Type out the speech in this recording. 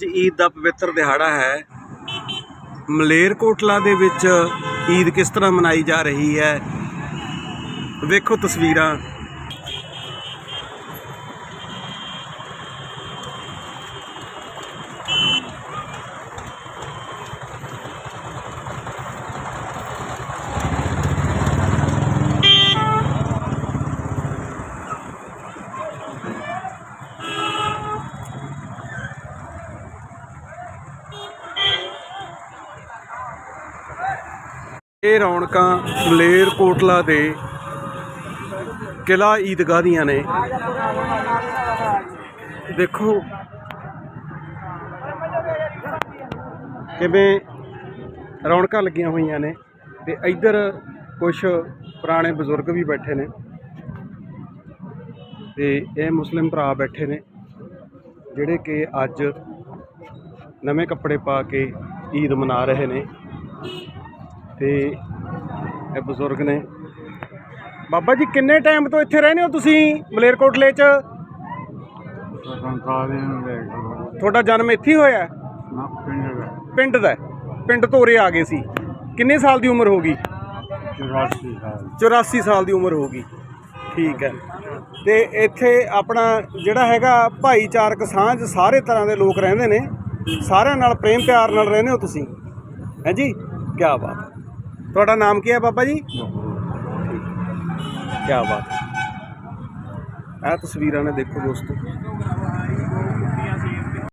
ਅੱਜ ਈਦ ਦਾ ਪਵਿੱਤਰ ਦਿਹਾੜਾ ਹੈ। ਮਲੇਰਕੋਟਲਾ ਦੇ ਵਿੱਚ ਈਦ ਕਿਸ ਤਰ੍ਹਾਂ ਮਨਾਈ ਜਾ ਰਹੀ ਹੈ? ਵੇਖੋ ਤਸਵੀਰਾਂ। ਇਹ ਰੌਣਕਾਂ ਮਲੇਰਕੋਟਲਾ ਦੇ ਕਿਲਾ ਈਦਗਾਹ ਦੀਆਂ ਨੇ। ਦੇਖੋ ਕਿਵੇਂ ਰੌਣਕਾਂ ਲੱਗੀਆਂ ਹੋਈਆਂ ਨੇ ਤੇ ਇੱਧਰ ਕੁਝ ਪੁਰਾਣੇ ਬਜ਼ੁਰਗ ਵੀ ਬੈਠੇ ਨੇ ਤੇ ਇਹ ਮੁਸਲਿਮ ਭਰਾ ਬੈਠੇ ਨੇ, ਜਿਹੜੇ ਕਿ ਅੱਜ ਨਵੇਂ ਕੱਪੜੇ ਪਾ ਕੇ ਈਦ ਮਨਾ ਰਹੇ ਨੇ। ਤੇ ਇਹ ਬਜ਼ੁਰਗ ਨੇ। ਬਾਬਾ ਜੀ ਕਿੰਨੇ ਟਾਈਮ ਤੋਂ ਇੱਥੇ ਰਹਿੰਦੇ ਹੋ ਤੁਸੀਂ ਮਲੇਰਕੋਟਲੇ 'ਚ? ਤੁਹਾਡਾ ਜਨਮ ਇੱਥੇ ਹੀ ਹੋਇਆ? ਪਿੰਡ ਦਾ। ਪਿੰਡ ਦਾ। ਹੈ। ਪਿੰਡ ਤੋਂ ਉਰੇ ਆ ਗਏ ਸੀ। ਕਿੰਨੇ ਸਾਲ ਦੀ ਉਮਰ ਹੋ ਗਈ? 84 ਸਾਲ। 84 ਸਾਲ ਦੀ ਉਮਰ ਹੋ ਗਈ। ਠੀਕ ਹੈ। ਤੇ ਇੱਥੇ ਆਪਣਾ ਜਿਹੜਾ ਹੈਗਾ ਭਾਈਚਾਰਕ ਸਾਂਝ ਸਾਰੇ ਤਰ੍ਹਾਂ ਦੇ ਲੋਕ ਰਹਿੰਦੇ ਨੇ। ਸਾਰਿਆਂ ਨਾਲ ਪ੍ਰੇਮ ਪਿਆਰ ਨਾਲ ਰਹਿੰਦੇ ਹੋ ਤੁਸੀਂ। ਹੈ ਜੀ? ਕੀ ਬਾਤ। ਤੁਹਾਡਾ ਨਾਮ ਕੀ ਹੈ ਬਾਬਾ ਜੀ? ਕੀ ਬਾਤ ਹੈ। ਇਹ ਤਸਵੀਰਾਂ ਨੇ ਦੇਖੋ ਦੋਸਤੋ।